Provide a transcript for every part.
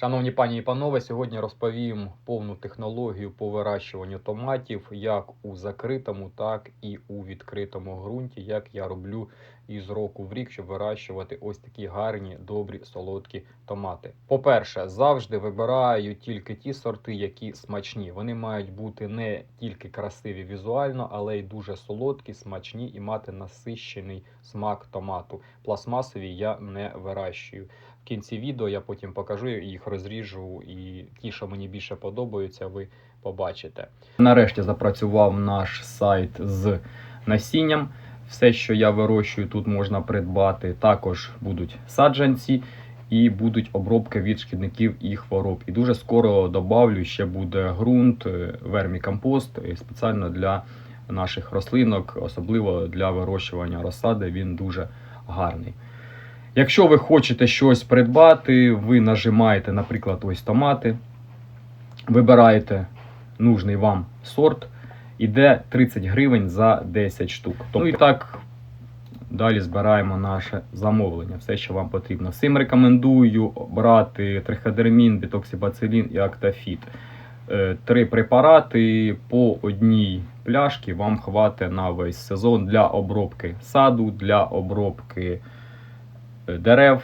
Шановні пані і панове, сьогодні розповім повну технологію по вирощуванню томатів як у закритому, так і у відкритому ґрунті, як я роблю із року в рік, щоб вирощувати ось такі гарні, добрі, солодкі томати. По-перше, завжди вибираю тільки ті сорти, які смачні. Вони мають бути не тільки красиві візуально, але й дуже солодкі, смачні і мати насищений смак томату. Пластмасові я не вирощую. В кінці відео я потім покажу їх розріжу, і ті, що мені більше подобаються, ви побачите. Нарешті запрацював наш сайт з насінням. Все, що я вирощую, тут можна придбати. Також будуть саджанці і будуть обробки від шкідників і хвороб. І дуже скоро добавлю ще буде ґрунт, е, вермікомпост е, спеціально для наших рослинок, особливо для вирощування розсади. Він дуже гарний. Якщо ви хочете щось придбати, ви нажимаєте, наприклад, ось томати, вибираєте нужний вам сорт, іде 30 гривень за 10 штук. Ну і так далі збираємо наше замовлення, все, що вам потрібно. Всім рекомендую брати триходермін, бітоксибацилін і актафіт. Е, Три препарати по одній пляшці вам хватить на весь сезон для обробки саду, для обробки дерев.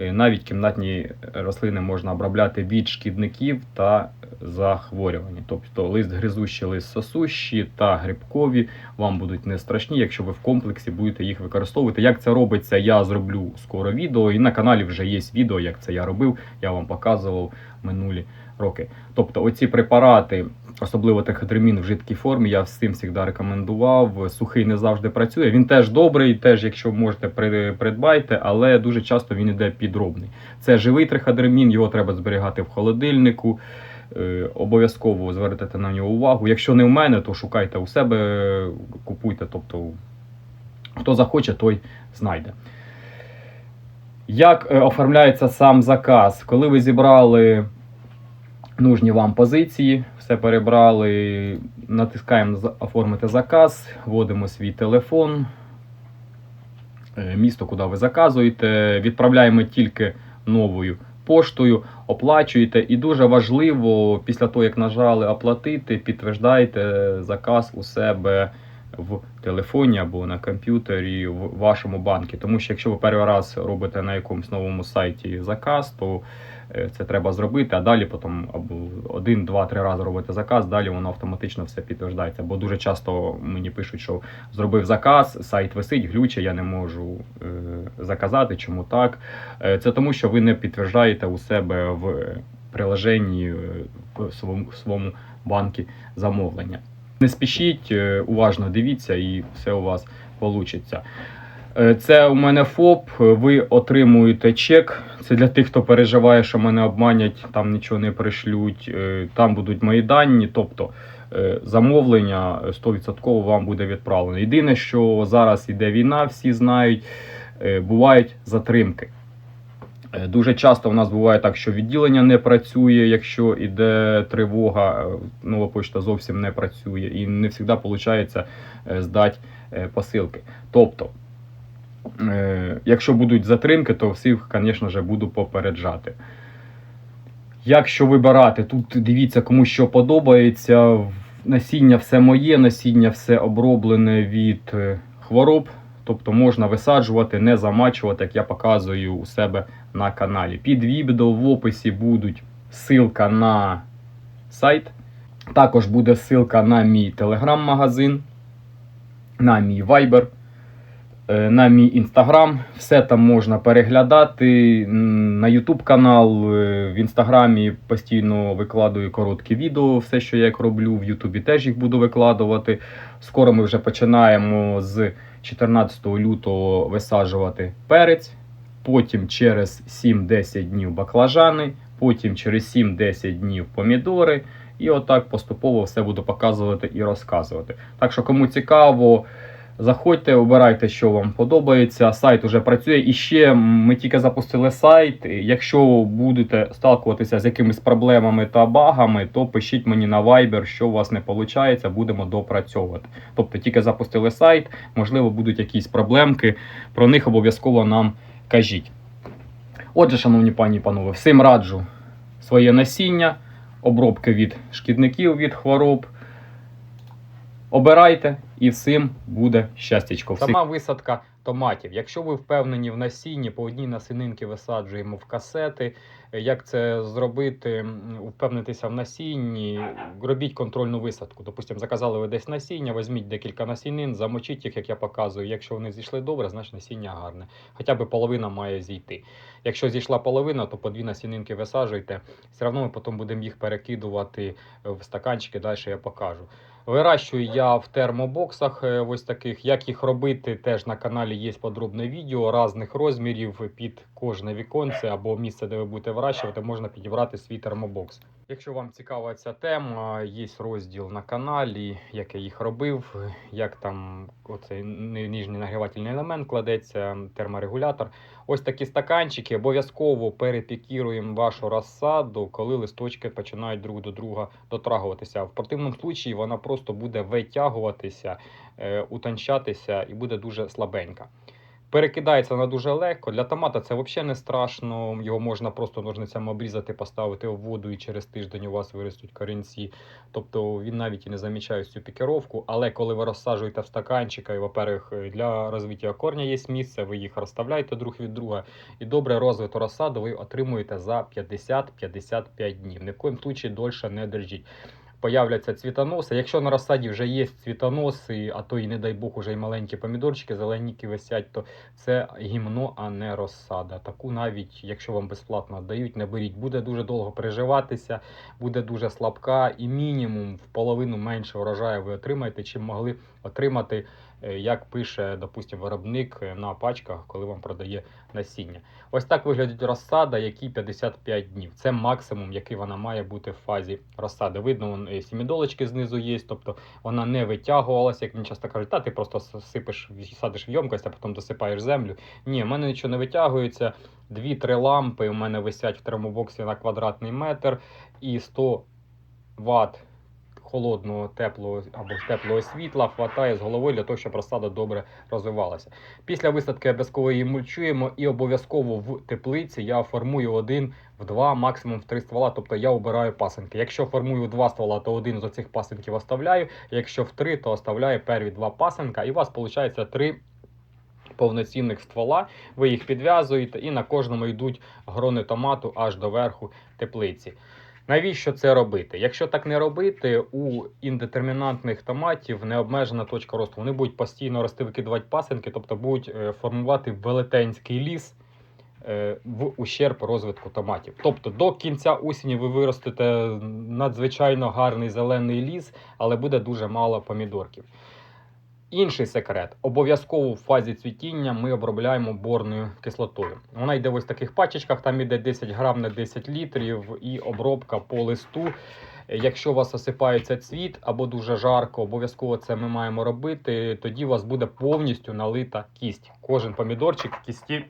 Е, Навіть кімнатні рослини можна обробляти від шкідників та захворювань. Тобто лист гризущий, лист сосущі та грибкові вам будуть не страшні, якщо ви в комплексі будете їх використовувати. Як це робиться, я зроблю скоро відео. І на каналі вже є відео, як це я робив. Я вам показував минулі роки. Тобто, оці препарати, особливо триходермін в жидкій формі, я всім завжди рекомендував. Сухий не завжди працює. Він теж добрий, теж, якщо можете, придбайте, але дуже часто він іде підробний. Це живий триходермін, його треба зберігати в холодильнику. Е, Обов'язково звертайте на нього увагу. Якщо не в мене, то шукайте у себе, купуйте. Тобто, хто захоче, той знайде. Як е, оформляється сам заказ? Коли ви зібрали нужні вам позиції, все перебрали, натискаємо оформити заказ, вводимо свій телефон, е, місто, куди ви заказуєте, відправляємо тільки новою поштою, оплачуєте. І дуже важливо, після того, як нажали оплатити, підтверждайте заказ у себе в телефоні або на комп'ютері в вашому банку. Тому що якщо ви перший раз робите на якомусь новому сайті заказ, то е, це треба зробити, а далі потім або один, два, три рази робите заказ, далі воно автоматично все підтверждається. Бо дуже часто мені пишуть, що зробив заказ, сайт висить, глюче, я не можу е, заказати. Чому так? Е, Це тому, що ви не підтверджаєте у себе в приложенні е, в своєму, в своєму банку замовлення. Не спішіть, е, уважно дивіться, і все у вас вийде. Це у мене ФОП. Ви отримуєте чек. Це для тих, хто переживає, що мене обманять, там нічого не пришлють. Е, Там будуть мої дані. Тобто е, замовлення 100% вам буде відправлено. Єдине, що зараз іде війна, всі знають, е, бувають затримки. Е, Дуже часто в нас буває так, що відділення не працює, якщо іде тривога, е, нова почта зовсім не працює, і не завжди виходить здати посилки. Тобто, е, якщо будуть затримки, то всіх, звісно ж, буду попереджати. Як що вибирати? Тут дивіться, кому що подобається. Насіння все моє, насіння все оброблене від хвороб. Тобто можна висаджувати, не замачувати, як я показую у себе на каналі. Під відео в описі будуть ссылка на сайт. Також буде ссылка на мій телеграм-магазин, на мій Viber, е, на мій інстаграм. Все там можна переглядати. На YouTube канал, е, в інстаграмі постійно викладую короткі відео, все, що я як роблю. В Ютубі теж їх буду викладувати. Скоро ми вже починаємо з 14 лютого висаджувати перець. Потім через 7-10 днів баклажани, потім через 7-10 днів помідори. І отак поступово все буду показувати і розказувати. Так що, кому цікаво, заходьте, обирайте, що вам подобається. Сайт уже працює. І ще ми тільки запустили сайт. Якщо будете сталкуватися з якимись проблемами та багами, то пишіть мені на Viber, що у вас не виходить, будемо допрацьовувати. Тобто тільки запустили сайт, можливо, будуть якісь проблемки. Про них обов'язково нам кажіть. Отже, шановні пані і панове, всім раджу своє насіння, обробки від шкідників, від хвороб. Обирайте і всім буде щастячко. Сама висадка томатів. Якщо ви впевнені в насінні, по одній насінинки висаджуємо в касети. Як це зробити? Впевнитися в насінні, робіть контрольну висадку. Допустимо, заказали ви десь насіння, візьміть декілька насінин, замочіть їх, як я показую. Якщо вони зійшли добре, значить насіння гарне. Хоча б половина має зійти. Якщо зійшла половина, то по дві насінинки висаджуйте. Все одно ми потім будемо їх перекидувати в стаканчики. Далі я покажу. Вирощую я в термобоксах е, ось таких. Як їх робити, теж на каналі є подробне відео різних розмірів під кожне віконце або місце, де ви будете вирощувати, можна підібрати свій термобокс. Якщо вам цікава ця тема, є розділ на каналі, як я їх робив, як там оцей ни- нижній нагрівательний елемент кладеться, терморегулятор. Ось такі стаканчики. Обов'язково перепікіруємо вашу розсаду, коли листочки починають друг до друга дотрагуватися. В противному случаї вона просто буде витягуватися, е, утончатися і буде дуже слабенька. Перекидається вона дуже легко. Для томата це взагалі не страшно. Його можна просто ножницями обрізати, поставити в воду, і через тиждень у вас виростуть корінці. Тобто він навіть і не замічає цю пікіровку. Але коли ви розсаджуєте в стаканчика, і, во-первых, для розвиття корня є місце, ви їх розставляєте друг від друга, і добре розвиту розсаду ви отримуєте за 50-55 днів. Ні в коїм случаї дольше не держіть. Появляться цвітоноси. Якщо на розсаді вже є цвітоноси, а то і не дай Бог уже й маленькі помідорчики, зеленіки висять, то це гімно, а не розсада. Таку навіть, якщо вам безплатно дають, не беріть. Буде дуже довго переживатися, буде дуже слабка, і мінімум в половину менше врожаю ви отримаєте, чим могли отримати, як пише, допустимо, виробник е, на пачках, коли вам продає насіння. Ось так виглядить розсада, який 55 днів. Це максимум, який вона має бути в фазі розсади. Видно, е, сімідолочки знизу є, тобто вона не витягувалася, як мені часто кажуть, та ти просто сипеш, садиш в ємкость, а потім досипаєш землю. Ні, в мене нічого не витягується. Дві-три лампи у мене висять в термобоксі на квадратний метр і 100 Вт холодного, теплого або теплого світла хватає з головою для того, щоб розсада добре розвивалася. Після висадки обов'язково її мульчуємо і обов'язково в теплиці я формую один в два, максимум в три ствола, тобто я обираю пасинки. Якщо формую два ствола, то один з оцих пасинків оставляю. Якщо в три, то оставляю перві два пасинка, і у вас виходить три повноцінних ствола. Ви їх підв'язуєте, і на кожному йдуть грони томату аж до верху теплиці. Навіщо це робити? Якщо так не робити, у індетермінантних томатів необмежена точка росту. Вони будуть постійно рости, викидувати пасинки, тобто будуть е, формувати велетенський ліс е, в ущерб розвитку томатів. Тобто до кінця осені ви виростете надзвичайно гарний зелений ліс, але буде дуже мало помідорків. Інший секрет: обов'язково в фазі цвітіння ми обробляємо борною кислотою. Вона йде в ось таких пачечках, там йде 10 грам на 10 літрів і обробка по листу. Якщо у вас осипається цвіт або дуже жарко, обов'язково це ми маємо робити. Тоді у вас буде повністю налита кість. Кожен помідорчик в кісті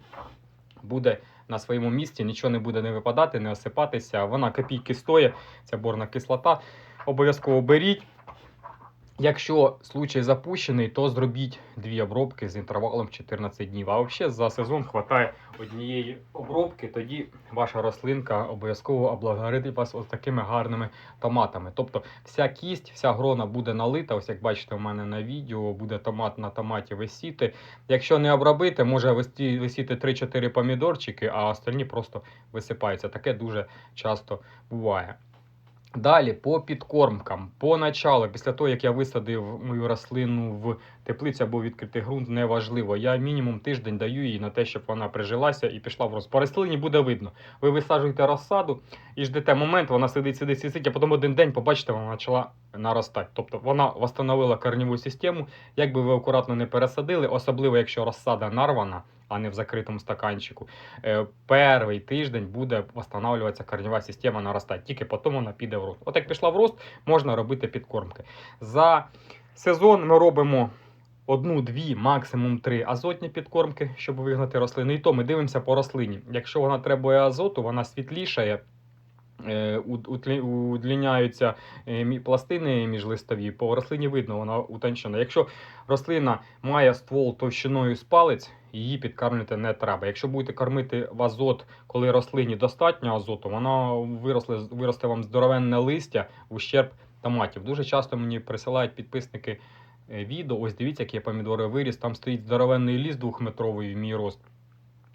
буде на своєму місці, нічого не буде не випадати, не осипатися. Вона копійки стоїть, ця борна кислота. Обов'язково беріть. Якщо случай запущений, то зробіть дві обробки з інтервалом 14 днів. А взагалі за сезон вистачає однієї обробки, тоді ваша рослинка обов'язково облагородить вас ось такими гарними томатами. Тобто вся кість, вся грона буде налита. Ось як бачите, у мене на відео буде томат на томаті висіти. Якщо не обробити, може висіти висіти 3-4 помідорчики, а остальні просто висипаються. Таке дуже часто буває. Далі по підкормкам, по началу, після того, як я висадив мою рослину в теплицю або відкритий ґрунт, неважливо. Я мінімум тиждень даю їй на те, щоб вона прижилася і пішла в рост. По рослині буде видно. Ви висаджуєте розсаду і ждете момент, вона сидить, сидить, сидить, а потім один день побачите, вона почала наростати. Тобто вона встановила корневу систему. Як би ви акуратно не пересадили, особливо якщо розсада нарвана, а не в закритому стаканчику. Е, перший тиждень буде встановлюватися корнева система наростати, тільки потім вона піде в рост. От як пішла в рост, можна робити підкормки. За сезон ми робимо одну-дві, максимум три азотні підкормки, щоб вигнати рослини. І то ми дивимося по рослині. Якщо вона требує азоту, вона світлішає. е, Удліняються е, пластини міжлистові, по рослині видно, вона утончена. Якщо рослина має ствол товщиною з палець її підкармлювати не треба. Якщо будете кормити в азот, коли рослині достатньо азоту, вона виросле, виросте вам здоровенне листя ущерб томатів. Дуже часто мені присилають підписники відео. Ось дивіться, які я помідори виріс. Там стоїть здоровенний ліс двохметровий в мій рост.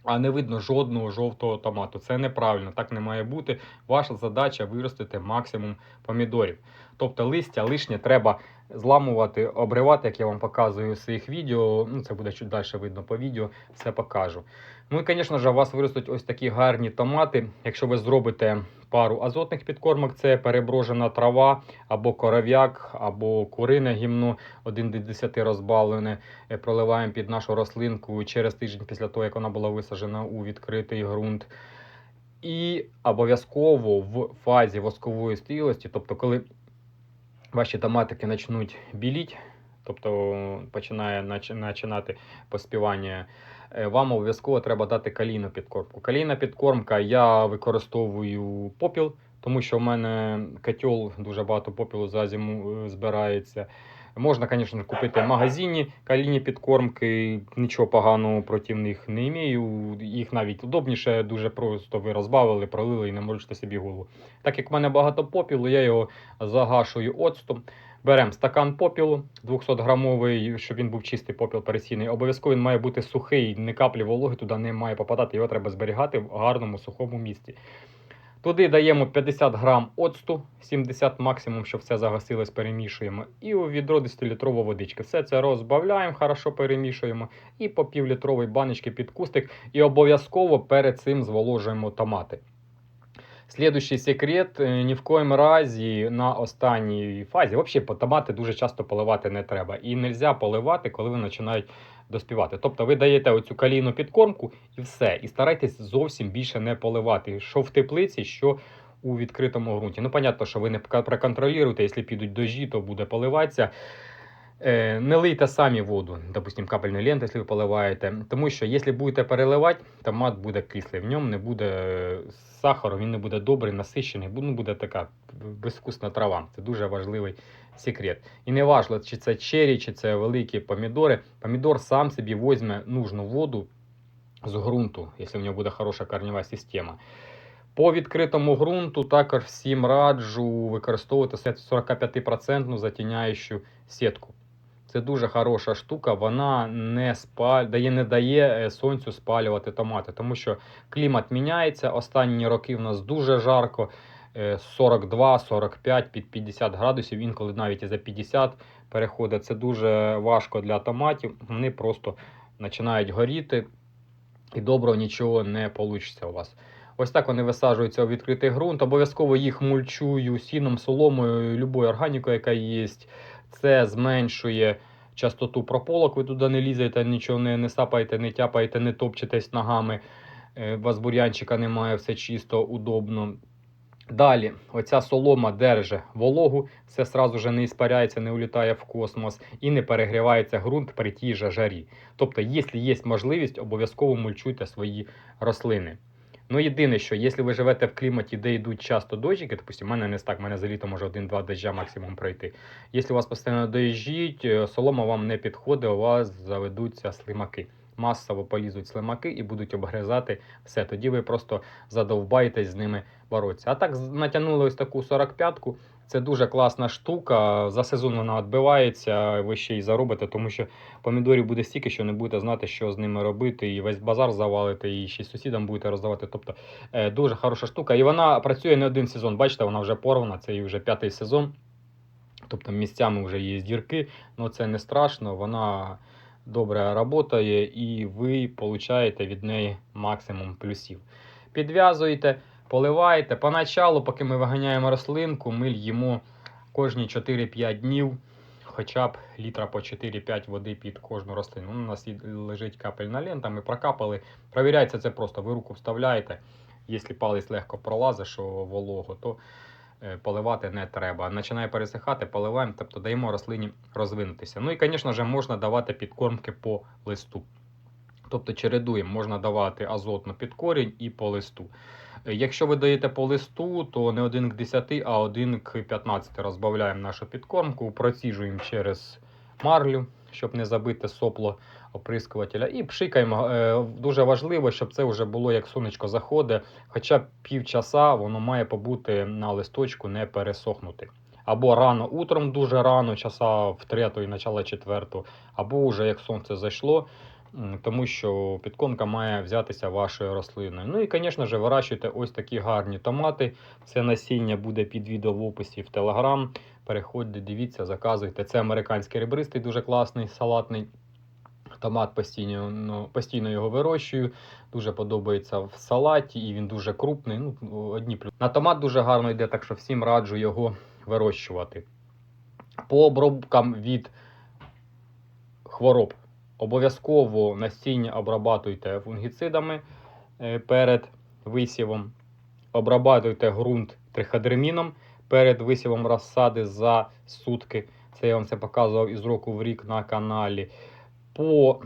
А не видно жодного жовтого томату. Це неправильно, так не має бути. Ваша задача виростити максимум помідорів. Тобто листя лишнє треба зламувати, обривати, як я вам показую в своїх відео. Ну, це буде чуть далі видно по відео, все покажу. Ну і, звісно ж, у вас виростуть ось такі гарні томати. Якщо ви зробите пару азотних підкормок, це переброжена трава, або коров'як, або курине гімно, 1 до 10 розбавлене. Е, Проливаємо під нашу рослинку через тиждень після того, як вона була висаджена у відкритий ґрунт. І обов'язково в фазі воскової стілості, тобто, коли ваші томатики почнуть біліть, тобто починає починати поспівання, вам обов'язково треба дати калійну підкормку. Калійна підкормка я використовую попіл, тому що в мене котел дуже багато попілу за зиму е, збирається. Можна, звісно, купити в магазині калійні підкормки, нічого поганого проти них не імею. Їх навіть удобніше, дуже просто ви розбавили, пролили і не можете собі голову. Так як в мене багато попілу, я його загашую оцтом. Беремо стакан попілу 200 грамовий, щоб він був чистий попіл пересійний. Обов'язково він має бути сухий, ні каплі вологи туди не має попадати, його треба зберігати в гарному сухому місці. Туди даємо 50 грам оцту, 70 максимум, щоб все загасилось, перемішуємо. І у відро 10-літрова водичка. Все це розбавляємо, хорошо перемішуємо. І по півлітровій баночки під кустик. І обов'язково перед цим зволожуємо томати. Слідуючий секрет: е, ні в коїм разі на останній фазі. Взагалі, томати дуже часто поливати не треба. І не можна поливати, коли вони починають доспівати. Тобто ви даєте оцю калійну підкормку і все. І старайтесь зовсім більше не поливати. Що в теплиці, що у відкритому ґрунті. Ну, понятно, що ви не проконтролюєте, якщо підуть дожі, то буде поливатися. Е, Не лийте самі воду, допустим, капельну ленту, якщо ви поливаєте. Тому що, якщо будете переливати, томат буде кислий. В ньому не буде е, сахару, він не буде добрий, насищений, ну, буде така безвкусна трава. Це дуже важливий секрет. І не важливо, чи це чері, чи це великі помідори. Помідор сам собі візьме нужну воду з ґрунту, якщо в нього буде хороша корнева система. По відкритому ґрунту також всім раджу використовувати 45% затіняючу сітку. Це дуже хороша штука, вона не спаль... не дає е, сонцю спалювати томати, тому що клімат міняється. Останні роки в нас дуже жарко. е, 42-45 під 50 градусів, інколи навіть і за 50 переходить. Це дуже важко для томатів. Вони просто починають горіти, і доброго нічого не вийде у вас. Ось так вони висаджуються у відкритий ґрунт. Обов'язково їх мульчую сіном, соломою, любою органікою, яка є. Це зменшує частоту прополок. Ви туди не лізете, нічого не, не сапаєте, не тяпаєте, не топчетесь ногами. Е, У вас бур'янчика немає, все чисто, удобно. Далі, оця солома держить вологу, все сразу же не іспаряється, не улітає в космос і не перегрівається ґрунт при тій же жарі. Тобто, якщо є можливість, обов'язково мульчуйте свої рослини. Ну, єдине, що якщо ви живете в кліматі, де йдуть часто дощики, допустим, у мене не так, в мене за літо може один-два дождя максимум пройти. Якщо у вас постійно дощить, е, солома вам не підходить, у вас заведуться слимаки. Масово полізуть слимаки і будуть обгризати все. Тоді ви просто задовбаєтесь з ними боротися. А так натягнули ось таку 45-ку. Це дуже класна штука. За сезон вона відбивається, ви ще й заробите, тому що помідорів буде стільки, що не будете знати, що з ними робити, і весь базар завалите, і ще сусідам будете роздавати. Тобто е, дуже хороша штука. І вона працює не один сезон. Бачите, вона вже порвана, це її вже п'ятий сезон. Тобто місцями вже є дірки, але це не страшно, вона добре працює і ви получаєте від неї максимум плюсів. Підв'язуєте, поливаєте. Поначалу, поки ми виганяємо рослинку, ми льємо кожні 4-5 днів хоча б літра по 4-5 води під кожну рослину. Ну, У нас лежить капельна лента, ми прокапали. Провіряється це просто. Ви руку вставляєте. Якщо палець легко пролазить, що волого, то поливати не треба. Починає пересихати, поливаємо, тобто даємо рослині розвинутися. Ну і, звісно ж, можна давати підкормки по листу. Тобто чередуємо, можна давати азотно під корінь і по листу. Е, Якщо ви даєте по листу, то не 1 к 10, а 1 к 15 розбавляємо нашу підкормку, проціжуємо через марлю, щоб не забити сопло оприскувателя. І пшикаємо. Е, Дуже важливо, щоб це вже було як сонечко заходить. Хоча півчаса воно має побути на листочку, не пересохнути. Або рано утром, дуже рано, часа в 3 і начало 4, або вже як сонце зайшло, тому що підконка має взятися вашою рослиною. Ну і, звісно ж, вирощуйте ось такі гарні томати. Це насіння буде під відео в описі в Телеграм. Переходьте, дивіться, заказуйте. Це американський ребристий, дуже класний, салатний. Томат постійно, ну, постійно його вирощую. Дуже подобається в салаті, і він дуже крупний. Ну, одні плюс. На томат дуже гарно йде, так що всім раджу його вирощувати. По обробкам від хвороб обов'язково насіння обрабатуйте фунгіцидами е, перед висівом. Обрабатуйте ґрунт триходерміном перед висівом розсади за сутки. Це я вам це показував із року в рік на каналі. По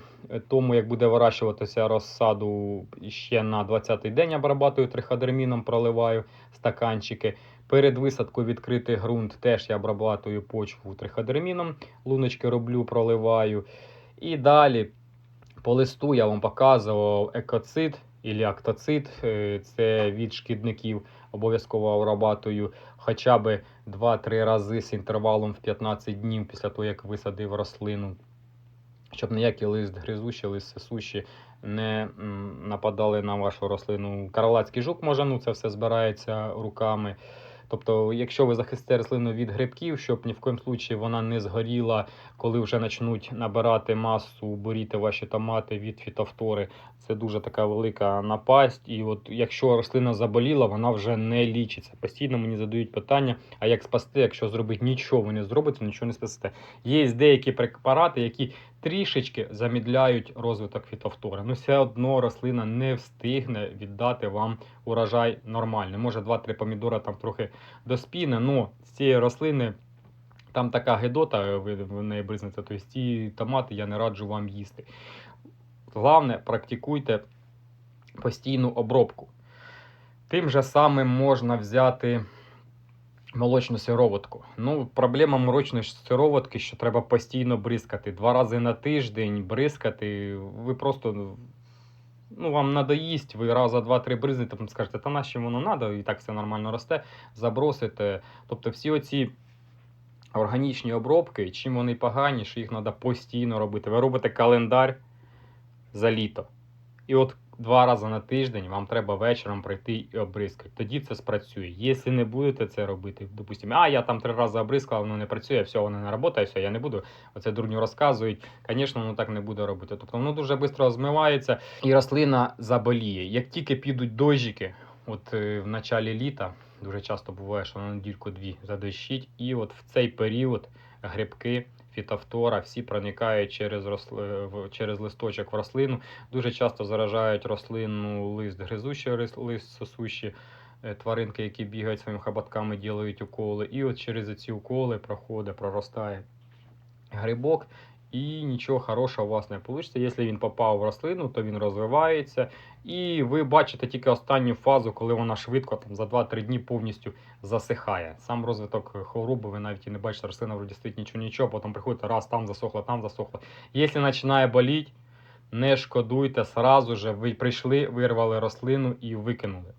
тому, як буде вирощуватися розсаду ще на 20-й день обрабатую триходерміном, проливаю стаканчики. Перед висадкою відкритий ґрунт теж я обрабатую почву триходерміном, луночки роблю, проливаю. І далі по листу я вам показував екоцид і актоцид. Е, Це від шкідників обов'язково обрабатую хоча б 2-3 рази з інтервалом в 15 днів після того, як висадив рослину. Щоб ніякі лист гризущі, лист сисущі не нападали на вашу рослину. Каралацький жук може, ну це все збирається руками. Тобто, якщо ви захистите рослину від грибків, щоб ні в коїм случаї вона не згоріла, коли вже почнуть набирати масу, боріти ваші томати від фітофтори, це дуже така велика напасть. І от якщо рослина заболіла, вона вже не лічиться. Постійно мені задають питання: а як спасти, якщо зробити нічого не зробите, нічого не спасете. Є деякі препарати, які трішечки замідляють розвиток фітофтори. Ну, все одно рослина не встигне віддати вам урожай нормальний. Може, 2-3 помідора там трохи доспіне, але з цієї рослини. Там така гедота, ви в неї бризнете, тобто ті томати я не раджу вам їсти. Головне, практикуйте постійну обробку. Тим же самим можна взяти молочну сироватку. Ну, проблема молочної сироватки, що треба постійно бризкати. Два рази на тиждень бризкати. Ви просто ну, вам надоїсть, ви раз за два-три бризнете, потім скажете, та нащо воно треба, і так все нормально росте, забросите. Тобто всі оці органічні обробки, чим вони погані, що їх треба постійно робити. Ви робите календар за літо. І от два рази на тиждень вам треба вечором прийти і обризкати. Тоді це спрацює. Якщо не будете це робити, допустимо, а я там три рази обризкав, воно не працює, все, воно не працює, все, я не буду. Оце дурню розказують. Звісно, воно так не буде робити. Тобто воно дуже швидко змивається і рослина заболіє. Як тільки підуть дощики, от е, в началі літа, дуже часто буває, що на недільку-дві задощить, і от в цей період грибки. Фітофтора, всі проникають через росли... через листочок в рослину. Дуже часто заражають рослину лист гризущий, лист сосущі е, тваринки, які бігають своїми хоботками, ділають уколи. І от через ці уколи проходить, проростає грибок. І нічого хорошого у вас не вийде. Якщо він попав в рослину, то він розвивається. І ви бачите тільки останню фазу, коли вона швидко там, за 2-3 дні повністю засихає. Сам розвиток хвороби, ви навіть і не бачите, рослина вроді стоїть нічого, нічого, потім приходите, раз там засохло, там засохло. Якщо починає боліти, не шкодуйте, сразу же ви прийшли, вирвали рослину і викинули.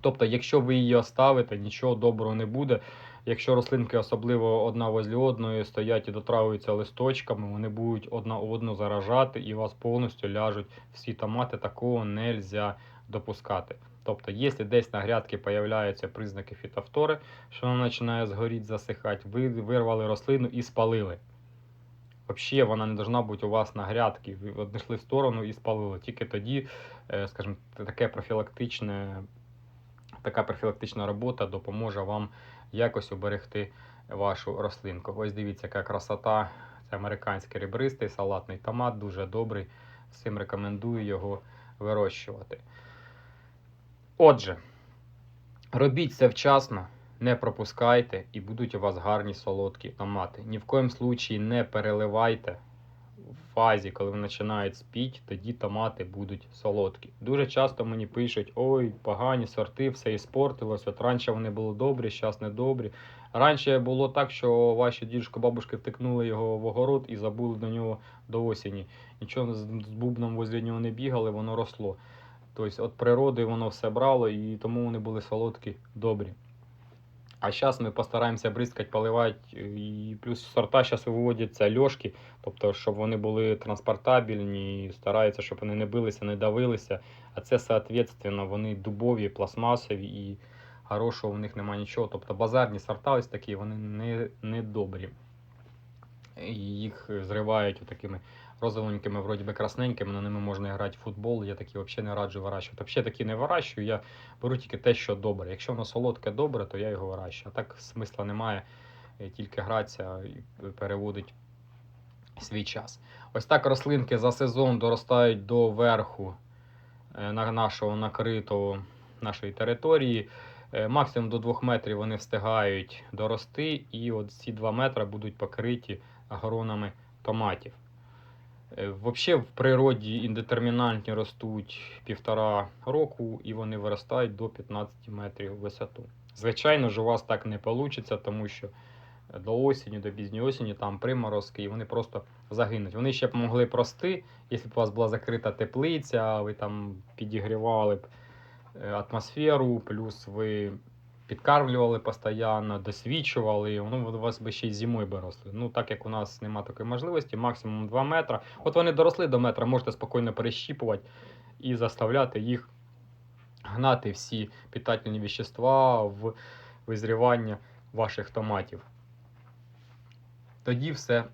Тобто, якщо ви її оставите, нічого доброго не буде. Якщо рослинки, особливо одна возле одної, стоять і дотравуються листочками, вони будуть одна одну заражати і вас повністю ляжуть всі томати. Такого не можна допускати. Тобто, якщо десь на грядці появляються признаки фітофтори, що вона починає згоріти, засихати, ви вирвали рослину і спалили. Взагалі вона не повинна бути у вас на грядці. Ви одійшли в сторону і спалили. Тільки тоді, е, скажімо, таке профілактичне, така профілактична робота допоможе вам якось уберегти вашу рослинку. Ось дивіться, яка красота. Це американський ребристий салатний томат, дуже добрий. Всім рекомендую його вирощувати. Отже, робіть це вчасно, не пропускайте і будуть у вас гарні солодкі томати. Ні в коєму случаї не переливайте фазі, коли вони починають спіти, тоді томати будуть солодкі. Дуже часто мені пишуть: ой, погані сорти, все іспортилось. От раніше вони були добрі, зараз не добрі. Раніше було так, що ваші дідушки, бабушки втикнули його в огород і забули до нього до осені. Нічого з, бубном возле нього не бігали, воно росло. Тобто від природи воно все брало і тому вони були солодкі, добрі. А зараз ми постараємося бризкати, поливати. І плюс сорта зараз виводяться льошки, тобто, щоб вони були транспортабельні, стараються, щоб вони не билися, не давилися. А це, соответственно, вони дубові, пластмасові і хорошого в них немає нічого. Тобто базарні сорта ось такі, вони не, не добрі. Їх зривають такими розовенькими, вроді би красненькими, на ними можна грати в футбол. Я такі взагалі не раджу вирощувати. Взагалі такі не вирощую, я беру тільки те, що добре. Якщо воно солодке добре, то я його вирощую. А так смисла немає е, тільки гратися і переводить свій час. Ось так рослинки за сезон доростають до верху е, на нашого накритого нашої території. Е, Максимум до 2 метрів вони встигають дорости, і от ці 2 метри будуть покриті агронами томатів. Взагалі в природі індетермінантні ростуть півтора року і вони виростають до 15 метрів в висоту. Звичайно ж, у вас так не вийде, тому що до осені, до пізньої осені там приморозки, і вони просто загинуть. Вони ще б могли прости, якщо б у вас була закрита теплиця, ви там підігрівали б е, атмосферу, плюс ви підкармлювали постійно, досвідчували, воно у вас би ще й зимою би росли. Ну, так як у нас немає такої можливості, максимум 2 метри. От вони доросли до метра, можете спокійно перещіпувати і заставляти їх гнати всі питательні вещества в визрівання ваших томатів. Тоді все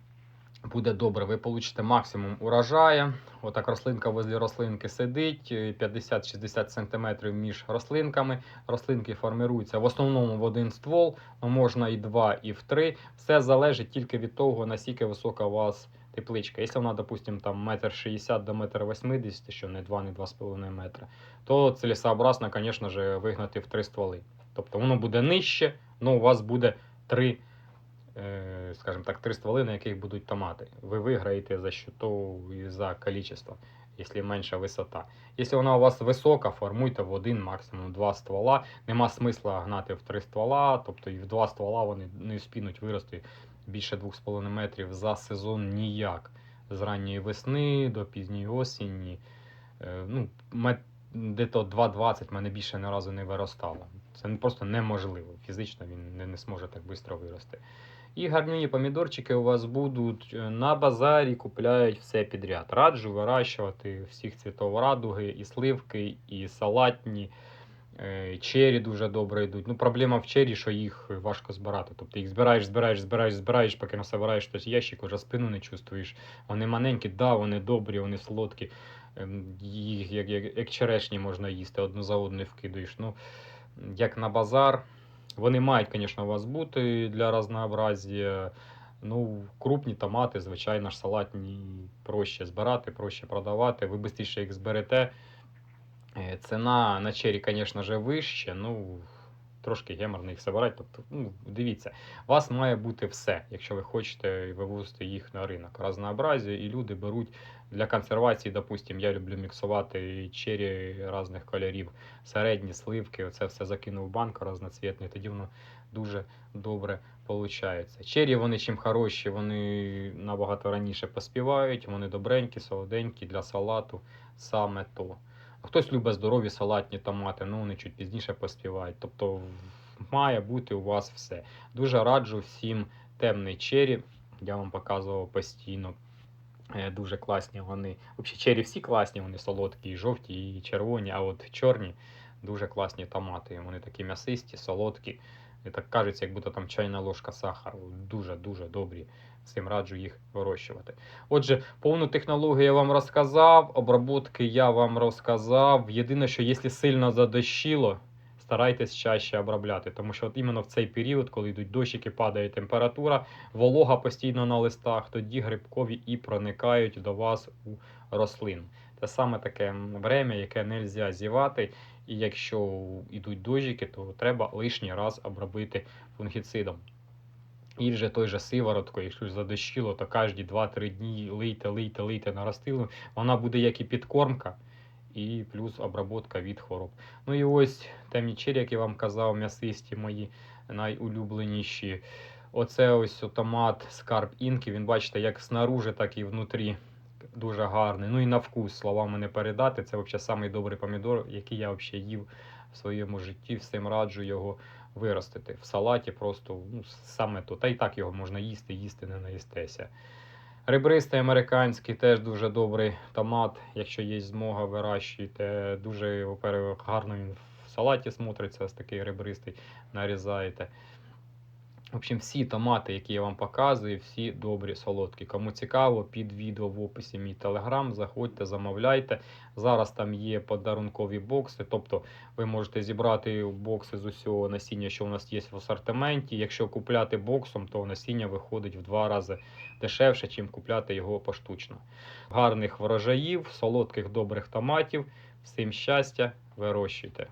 буде добре. Ви получите максимум урожаю. Отак рослинка возле рослинки сидить, е, 50-60 см між рослинками. Рослинки формируються в основному в один ствол, ну можна і два, і в три. Все залежить тільки від того, наскільки висока у вас тепличка. Якщо вона, допустим, там метр 60 до метр 80, що не 2, не 2,5 метра, то цілесообразно, звісно ж, вигнати в три стволи. Тобто воно буде нижче, але у вас буде три е, скажімо так, три стволи, на яких будуть томати. Ви виграєте за счету і за количество, якщо менша висота. Якщо вона у вас висока, формуйте в один, максимум два ствола. Нема смисла гнати в три ствола, тобто і в два ствола вони не спінуть вирости більше 2,5 метрів за сезон ніяк. З ранньої весни до пізньої осені. Е, ну, мет- де-то 2,20 в мене більше ні разу не виростало. Це просто неможливо. Фізично він не, не зможе так швидко вирости. І гарні помідорчики у вас будуть е, на базарі, купляють все підряд. Раджу вирощувати всіх цвітов радуги, і сливки, і салатні. Е, Чері дуже добре йдуть. Ну, проблема в чері, що їх важко збирати. Тобто їх збираєш, збираєш, збираєш, збираєш, поки насобираєш хтось ящик, уже спину не чувствуєш. Вони маленькі, да, вони добрі, вони солодкі. Ем, Їх як, як, як черешні можна їсти, одну за одною вкидуєш. Ну, як на базар. Вони мають, звісно, у вас бути для разнообразія. Ну, крупні томати, звичайно ж, салатні проще збирати, проще продавати. Ви швидше їх зберете. Цена Ціна на чері, звісно вища. Ну, трошки геморно їх збирати. Тобто, ну, дивіться, у вас має бути все, якщо ви хочете вивозити їх на ринок. Разнообразі, і люди беруть для консервації, допустим, я люблю міксувати чері різних кольорів, середні сливки, оце все закинув в банку разноцвітний, тоді воно дуже добре виходить. Чері вони чим хороші, вони набагато раніше поспівають, вони добренькі, солоденькі для салату, саме то. Хтось любить здорові салатні томати, ну вони чуть пізніше поспівають. Тобто має бути у вас все. Дуже раджу всім темний чері. Я вам показував постійно. Е, Дуже класні вони. Взагалі, чері всі класні, вони солодкі, і жовті, і червоні, а от чорні дуже класні томати. Вони такі м'ясисті, солодкі. І так кажеться, як будто там чайна ложка сахару. Дуже-дуже добрі. Всім раджу їх вирощувати. Отже, повну технологію я вам розказав, обробки я вам розказав. Єдине, що якщо сильно задощило, старайтесь чаще обробляти, тому що от іменно в цей період, коли йдуть дощики, падає температура, волога постійно на листах, тоді грибкові і проникають до вас у рослину. Це саме таке время, яке не можна зівати. І якщо йдуть дощики, то треба лишній раз обробити фунгіцидом. І же той же сиворотко, якщо задощило, то кожні 2-3 дні лийте, лийте, лийте на розтилу. Вона буде як і підкормка, і плюс обробка від хвороб. Ну і ось темні чері, як я вам казав, м'ясисті мої найулюбленіші. Оце ось томат Скарб Інки. Він бачите, як снаружи, так і внутрі. Дуже гарний. Ну і на вкус словами не передати. Це взагалі самий помідор, який я взагалі їв в своєму житті. Всім раджу його виростити. В салаті просто ну, саме то. Та й так його можна їсти, їсти не наїстеся. Ребристий американський теж дуже добрий томат. Якщо є змога, вирощуйте. Дуже, гарно він в салаті смотриться, ось такий ребристий, нарізаєте. В общем, всі томати, які я вам показую, всі добрі, солодкі. Кому цікаво, під відео в описі мій телеграм, заходьте, замовляйте. Зараз там є подарункові бокси, тобто ви можете зібрати бокси з усього насіння, що у нас є в асортименті. Якщо купляти боксом, то насіння виходить в два рази дешевше, чим купляти його поштучно. Гарних врожаїв, солодких добрих томатів. Всім щастя, вирощуйте.